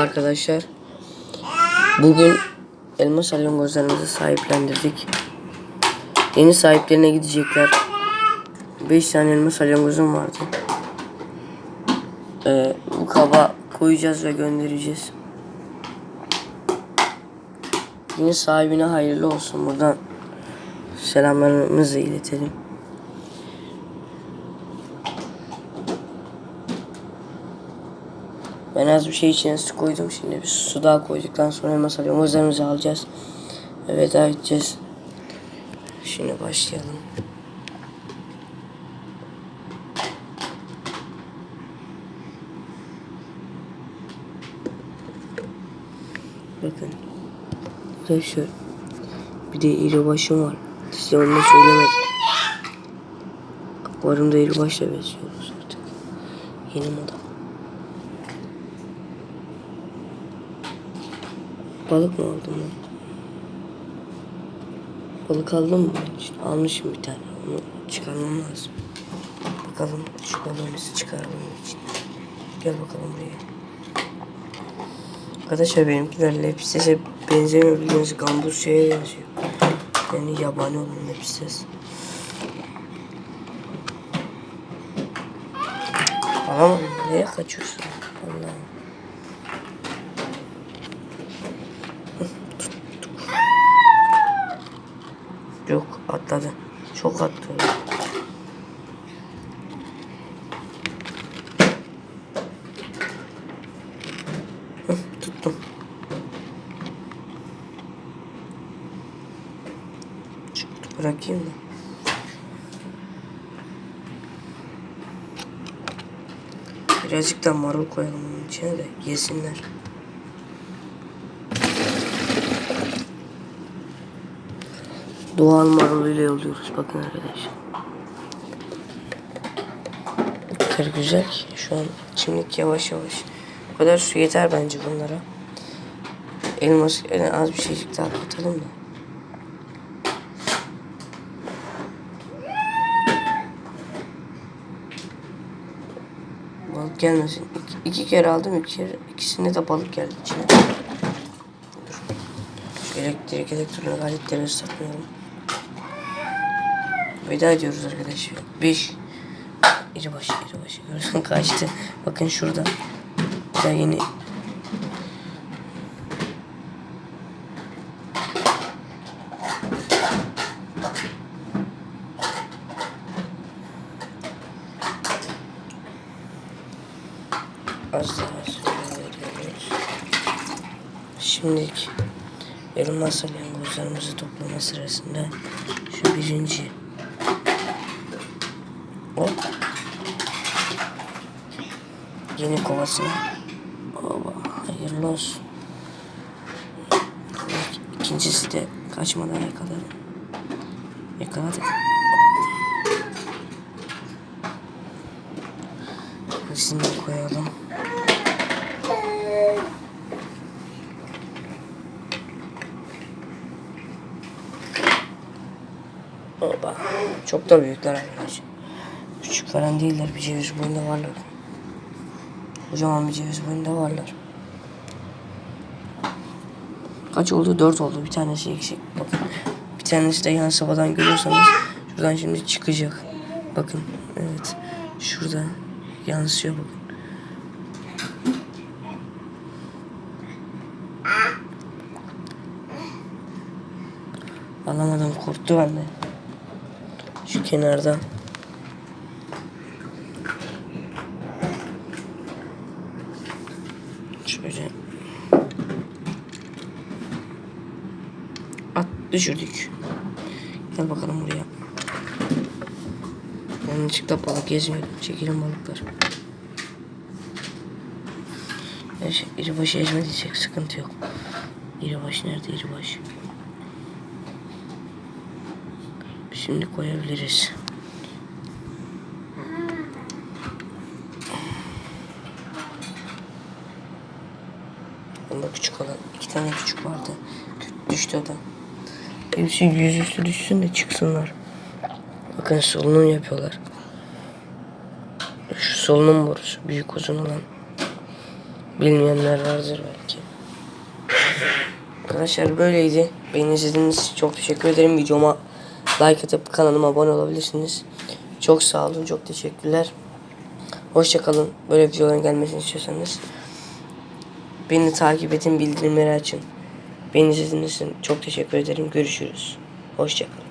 arkadaşlar. Bugün elma salyangozlarımızı sahiplendirdik. Yeni sahiplerine gidecekler. 5 tane elma salyangozum vardı. Ee, bu kaba koyacağız ve göndereceğiz. Yeni sahibine hayırlı olsun. Buradan selamlarımızı iletelim. Ben az bir şey içine su koydum. Şimdi bir su daha koyduktan sonra elma salyangozlarımızı alacağız. Ve veda edeceğiz. Şimdi başlayalım. Bakın. Arkadaşlar. Bir de iri başım var. Size onu da söylemedim. Akvaryumda iri başla besliyoruz artık. Yeni moda. Balık mı aldım ben? Balık aldım mı? İşte almışım bir tane. Onu çıkarmam lazım. Bakalım şu balığımızı çıkaralım için. Gel bakalım buraya. Arkadaşlar benimkiler lepistese benzemiyor biliyorsunuz. Gambus şeye benziyor. Yani yabani olan lepistes. Tamam nereye kaçıyorsun? Allah'ım. Yok atladı. Çok. Hı, Tuttum. Çıktı bırakayım da. Birazcık da marul koyalım onun içine de yesinler. Doğal marul ile yolluyoruz bakın arkadaşlar. Kadar güzel şu an çimlik yavaş yavaş. Bu kadar su yeter bence bunlara. Elmas yani az bir şeycik daha katalım da. Balık gelmesin. İki, iki kere aldım iki kere. ikisinde de balık geldi içine. Elektrik elektronik aletleri ıslatmayalım. Veda ediyoruz arkadaşlar. Beş. İri başı, iri başı. Görüyorsun kaçtı. Bakın şurada. Daha yeni. Az daha sonra veriyoruz. Şimdilik elma salyangozlarımızı toplama sırasında şu birinci Hop. Yeni kovasına. Oba, hayırlı olsun. İkincisi de kaçmadan yakaladım. Yakaladık. De koyalım. Oba. Çok da büyükler arkadaşlar. Küçük falan değiller. Bir ceviz boyunda varlar. Kocaman bir ceviz boyunda varlar. Kaç oldu? Dört oldu. Bir tanesi eksik. Bakın. Bir tanesi de yan sabadan görüyorsanız şuradan şimdi çıkacak. Bakın. Evet. Şurada yansıyor bakın. Alamadım. Korktu benden. Şu kenarda. Şöyle. At düşürdük. Gel bakalım buraya. Yanlışlıkla balık gezmiyor. Çekelim balıklar. Neyse, iri başı ezmediysek sıkıntı yok. İri baş nerede iri baş? Şimdi koyabiliriz. Bunda küçük olan iki tane küçük vardı. Düştü o da. Hepsi yüzüstü düşsün de çıksınlar. Bakın solunum yapıyorlar. Şu solunum borusu büyük uzun olan. Bilmeyenler vardır belki. Arkadaşlar böyleydi. Beni izlediğiniz için çok teşekkür ederim. Videoma like atıp kanalıma abone olabilirsiniz. Çok sağ olun. Çok teşekkürler. Hoşçakalın. Böyle videoların gelmesini istiyorsanız. Beni takip edin. Bildirimleri açın. Beni izlediğiniz için çok teşekkür ederim. Görüşürüz. Hoşçakalın.